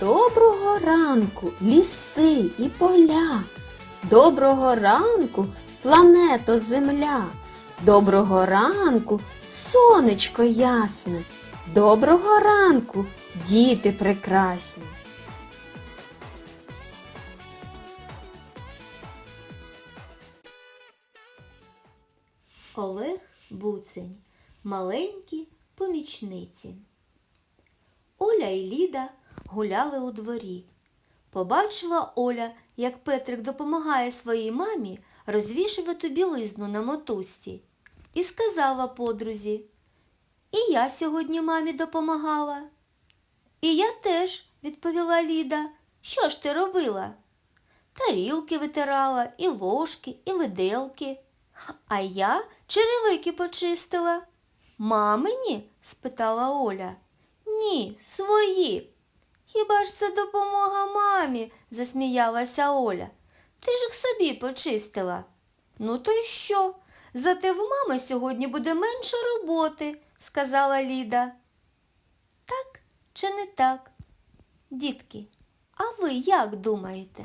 Доброго ранку, ліси і поля. Доброго ранку, плането Земля. Доброго ранку, сонечко ясне. Доброго ранку, діти прекрасні. Олег Буцень. Маленькі помічниці. Оля і Ліда гуляли у дворі. Побачила Оля, як Петрик допомагає своїй мамі розвішувати білизну на мотузці. І сказала подрузі, і я сьогодні мамі допомагала. І я теж, відповіла Ліда. Що ж ти робила? Тарілки витирала, і ложки, і виделки. А я черевики почистила. Мамині? спитала Оля. Ні, свої. Хіба ж це допомога мамі? засміялася Оля. Ти ж їх собі почистила. Ну то й що? Зате в мами сьогодні буде менше роботи, сказала Ліда. Так чи не так? Дітки, а ви як думаєте?